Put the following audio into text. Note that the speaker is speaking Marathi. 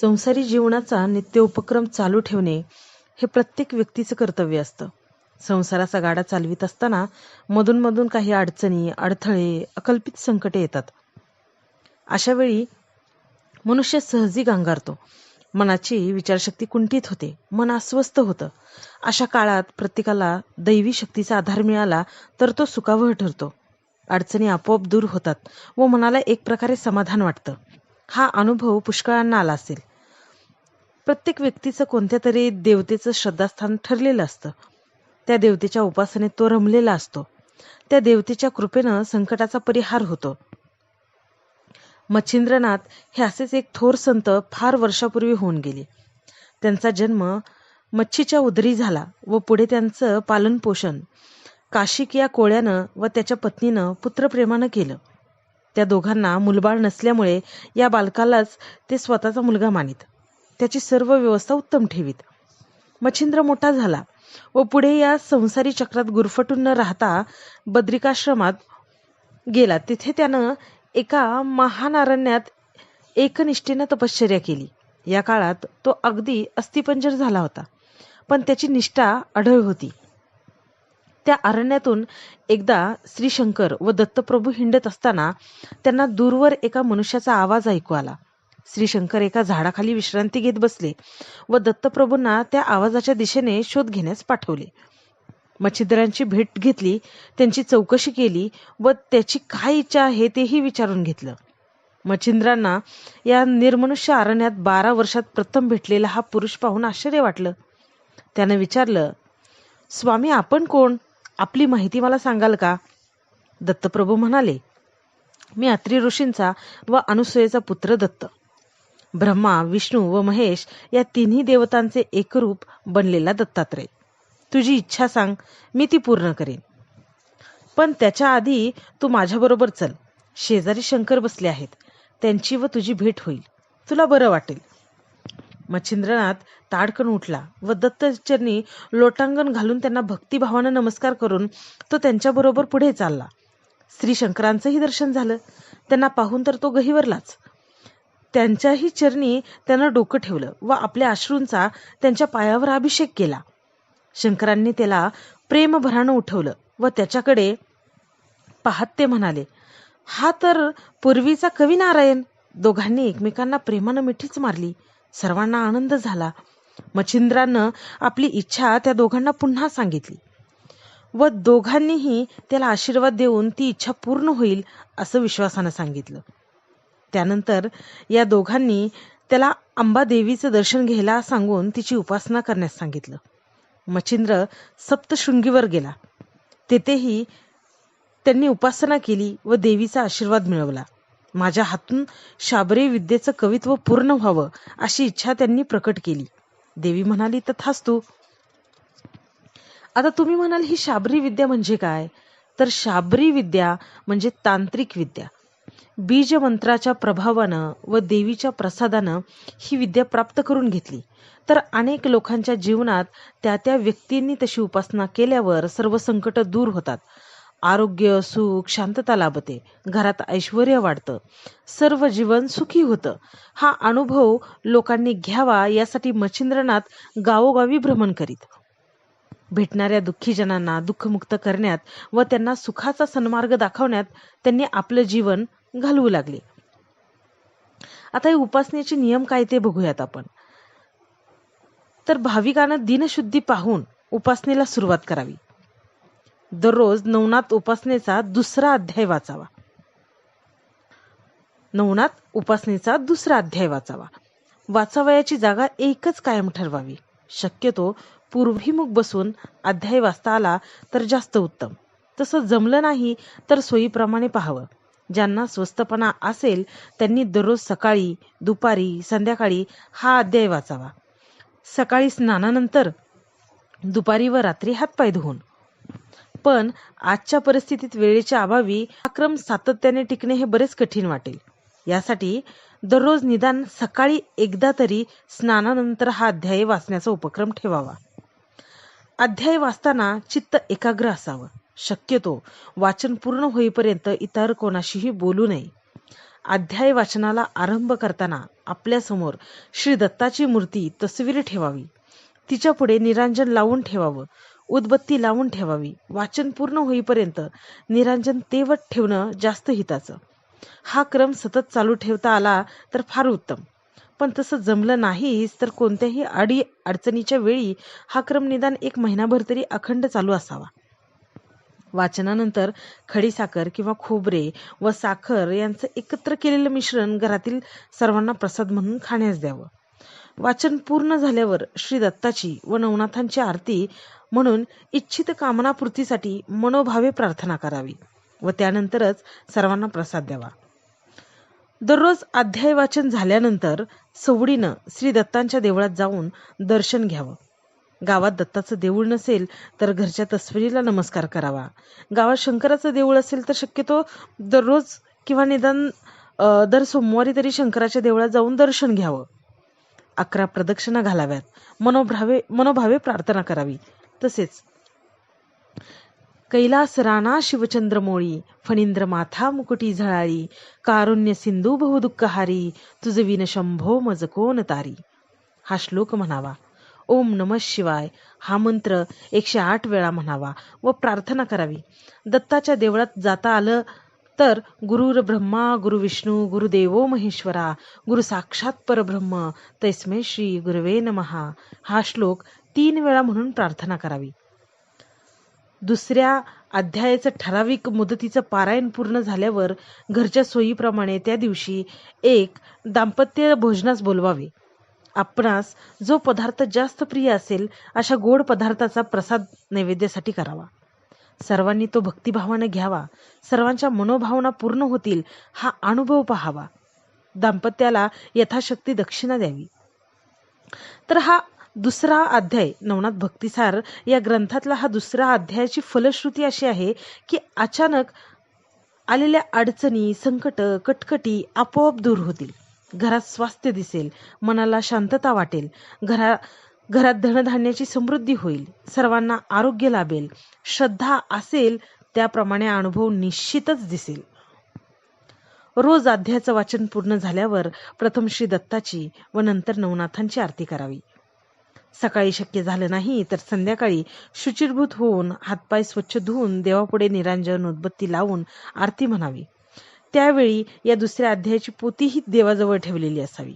संसारी जीवनाचा नित्य उपक्रम चालू ठेवणे हे प्रत्येक व्यक्तीचं कर्तव्य असतं. संसाराचा गाडा चालवित असताना मधून मधून काही अडचणी अडथळे अकल्पित संकटे येतात. अशा वेळी मनुष्य सहजी गांगारतो. मनाची विचारशक्ती कुंठित होते. मन अस्वस्थ होतं. अशा काळात प्रत्येकाला दैवी शक्तीचा आधार मिळाला तर तो सुखावह ठरतो. अडचणी आपोआप दूर होतात व मनाला एक प्रकारे समाधान वाटतं. हा अनुभव पुष्कळांना आला असेल. प्रत्येक व्यक्तीचं कोणत्या तरी देवतेचं श्रद्धास्थान ठरलेलं असतं. त्या देवतेच्या उपासनेत तो रमलेला असतो. त्या देवतेच्या कृपेनं संकटाचा परिहार होतो. मच्छिंद्रनाथ हे असेच एक थोर संत फार वर्षापूर्वी होऊन गेले. त्यांचा जन्म मच्छीच्या उदरी झाला व पुढे त्यांचं पालनपोषण काशिक या कोळ्यानं व त्याच्या पत्नीनं पुत्रप्रेमानं केलं. त्या दोघांना मुलबाळ नसल्यामुळे या बालकालाच ते स्वतःचा मुलगा मानित. त्याची सर्व व्यवस्था उत्तम ठेवीत. मच्छिंद्र मोठा झाला व पुढे या संसारी चक्रात गुरफटून न राहता बद्रिकाश्रमात गेला. तिथे त्यानं एका महानारण्यात एकनिष्ठेनं तपश्चर्या केली. या काळात तो अगदी अस्थिपंजर झाला होता. पण त्याची निष्ठा अढळ होती. त्या अरण्यातून एकदा श्रीशंकर व दत्तप्रभू हिंडत असताना त्यांना दूरवर एका मनुष्याचा आवाज ऐकू आला. श्रीशंकर एका झाडाखाली विश्रांती घेत बसले व दत्तप्रभूंना त्या आवाजाच्या दिशेने शोध घेण्यास पाठवले. मच्छिद्रांची भेट घेतली त्यांची चौकशी केली व त्याची काय इच्छा आहे तेही विचारून घेतलं. मच्छिंद्रांना या निर्मनुष्य अरण्यात बारा वर्षात प्रथम भेटलेला हा पुरुष पाहून आश्चर्य वाटलं. त्यानं विचारलं स्वामी आपण कोण? आपली माहिती मला सांगाल का? दत्तप्रभू म्हणाले मी अत्री ऋषींचा व अनुसुयेचा पुत्र दत्त. ब्रह्मा विष्णू व महेश या तिन्ही देवतांचे एकरूप बनलेला दत्तात्रय. तुझी इच्छा सांग मी ती पूर्ण करेन. पण त्याच्या आधी तू माझ्याबरोबर चल. शेजारी शंकर बसले आहेत. त्यांची व तुझी भेट होईल. तुला बरं वाटेल. मच्छिंद्रनाथ ताडकन उठला व दत्तचरणी लोटांगण घालून त्यांना भक्तिभावानं नमस्कार करून तो त्यांच्याबरोबर पुढे चालला. श्री शंकरांचंही दर्शन झालं. त्यांना पाहून तर तो गहिवरलाच. त्यांच्याही चरणी त्यानं डोकं ठेवलं व आपल्या अश्रूंचा त्यांच्या पायावर अभिषेक केला. शंकरांनी त्याला प्रेमभरानं उठवलं व त्याच्याकडे पाहत ते म्हणाले हा तर पूर्वीचा कवी नारायण. दोघांनी एकमेकांना प्रेमानं मिठीच मारली. सर्वांना आनंद झाला. मच्छिंद्रानं आपली इच्छा त्या दोघांना पुन्हा सांगितली. व दोघांनीही त्याला आशीर्वाद देऊन ती इच्छा पूर्ण होईल असं विश्वासानं सांगितलं. त्यानंतर या दोघांनी त्याला अंबादेवीचं दर्शन घ्यायला सांगून तिची उपासना करण्यास सांगितलं. मच्छिंद्र सप्तशृंगीवर गेला. तेथेही त्यांनी उपासना केली व देवीचा आशीर्वाद मिळवला. माझ्या हातून शाबरी विद्येचं कवित्व पूर्ण व्हावं अशी इच्छा त्यांनी प्रकट केली. देवी म्हणाली तथास्तू. आता तुम्ही म्हणाल ही शाबरी विद्या म्हणजे काय? तर शाबरी विद्या म्हणजे तांत्रिक विद्या. बीज मंत्राच्या प्रभावानं व देवीच्या प्रसादानं ही विद्या प्राप्त करून घेतली. तर अनेक लोकांच्या जीवनात त्या त्या व्यक्तींनी तशी उपासना केल्यावर सर्व संकट दूर होतात. आरोग्य सुख शांतता लाभते. घरात ऐश्वर वाढतं. सर्व जीवन सुखी होतं. हा अनुभव लोकांनी घ्यावा यासाठी मच्छिंद्रनाथ गावोगावी भ्रमण करीत. भेटणाऱ्या दुःखी जनांना दुःखमुक्त करण्यात व त्यांना सुखाचा सन्मार्ग दाखवण्यात त्यांनी आपलं जीवन घालवू लागले. आता हे उपासनेचे नियम काय ते बघूयात आपण. तर भाविकानं दिनशुद्धी पाहून उपासनेला सुरुवात करावी. दररोज नवनाथ उपासनेचा दुसरा अध्याय वाचावा. नवनाथ उपासनेचा दुसरा अध्याय वाचावा. वाचावयाची जागा एकच कायम ठरवावी. शक्यतो पूर्वीमुख बसून अध्याय वाचता आला तर जास्त उत्तम. तसं जमलं नाही तर सोयीप्रमाणे पाहावं. ज्यांना स्वस्तपणा असेल त्यांनी दररोज सकाळी दुपारी संध्याकाळी हा अध्याय वाचावा. सकाळी स्नानानंतर दुपारी व रात्री हातपाय धुवून. पण आजच्या परिस्थितीत वेळेच्या अभावी क्रम सातत्याने टिकणे हे बरेच कठीण वाटेल. यासाठी दररोज निदान सकाळी एकदा तरी स्नानानंतर हा अध्याय वाचण्याचा उपक्रम ठेवावा. अध्याय वाचताना चित्त एकाग्र असावं. शक्यतो वाचन पूर्ण होईपर्यंत इतर कोणाशीही बोलू नये. अध्याय वाचनाला आरंभ करताना आपल्यासमोर श्री दत्ताची मूर्ती तस्वीर ठेवावी. तिच्या पुढे निरांजन लावून ठेवावं. उदबत्ती लावून ठेवावी. वाचन पूर्ण होईपर्यंत निरांजन तेवत ठेवणं जास्त हिताचं. हा क्रम सतत चालू ठेवता आला तर फार उत्तम. पण तसं जमलं नाहीच तर कोणत्याही अडी अडचणीच्या वेळी हा क्रम निदान एक महिनाभर तरी अखंड चालू असावा. वाचनानंतर खडीसाखर किंवा खोबरे व साखर यांचं एकत्र केलेलं मिश्रण घरातील सर्वांना प्रसाद म्हणून खाण्यास द्यावं. वाचन पूर्ण झाल्यावर श्री दत्ताची व नवनाथांची आरती म्हणून इच्छित कामनापूर्तीसाठी मनोभावे प्रार्थना करावी व त्यानंतरच सर्वांना प्रसाद द्यावा. दररोज अध्याय वाचन झाल्यानंतर सवडीनं श्री दत्तांच्या देवळात जाऊन दर्शन घ्यावं. गावात दत्ताचं देऊळ नसेल तर घरच्या तस्वीरीला नमस्कार करावा. गावात शंकराचं देऊळ असेल तर शक्यतो दररोज किंवा निदान दर सोमवारी तरी शंकराच्या देवळात जाऊन दर्शन घ्यावं. अकरा प्रदक्षिणा घालाव्यात. मनोभावे मनोभावे प्रार्थना करावी. तसेच. कैलास राणा शिवचंद्र मोळी फणींद्र माथा मुकुटी झळाळी कारुण्य सिंधू बहुदुःखहारी तुझ शंभो मज कोण तारी. हा श्लोक म्हणावा. ओम नम शिवाय. हा मंत्र एकशे आठ वेळा म्हणावा व प्रार्थना करावी. दत्ताच्या देवळात जाता आलं तर गुरुर ब्रह्मा गुरु विष्णू गुरुदेवो महेश्वरा गुरु साक्षात परब्रह्म तैस्मे श्री गुरवे नमहा हा श्लोक तीन वेळा म्हणून प्रार्थना करावी. दुसऱ्या अध्यायाचं ठराविक मुदतीचं पारायण पूर्ण झाल्यावर घरच्या सोयीप्रमाणे त्या दिवशी एक दाम्पत्य भोजनास बोलवावे. आपणास जो पदार्थ जास्त प्रिय असेल अशा गोड पदार्थाचा प्रसाद नैवेद्यासाठी करावा. सर्वांनी तो भक्तिभावाने घ्यावा. सर्वांच्या मनोभावना पूर्ण होतील हा अनुभव पहावा. दाम्पत्याला यथाशक्ती दक्षिणा द्यावी. तर हा दुसरा अध्याय नवनाथ भक्तिसार या ग्रंथातला हा दुसरा अध्यायाची फलश्रुती अशी आहे की अचानक आलेल्या अडचणी संकट कटकटी आपोआप दूर होतील. घरात स्वास्थ्य दिसेल मनाला शांतता वाटेल घरा घरात धनधान्याची समृद्धी होईल सर्वांना आरोग्य लाभेल श्रद्धा असेल त्याप्रमाणे अनुभव निश्चितच दिसेल. रोज अध्यायाचं वाचन पूर्ण झाल्यावर प्रथम श्री दत्ताची व नंतर नवनाथांची आरती करावी. सकाळी शक्य झालं नाही तर संध्याकाळी शुचिरभूत होऊन हातपाय स्वच्छ धुवून देवापुढे निरांजन उदबत्ती लावून आरती म्हणावी. त्यावेळी या दुसऱ्या अध्यायाची पोतीही देवाजवळ ठेवलेली असावी.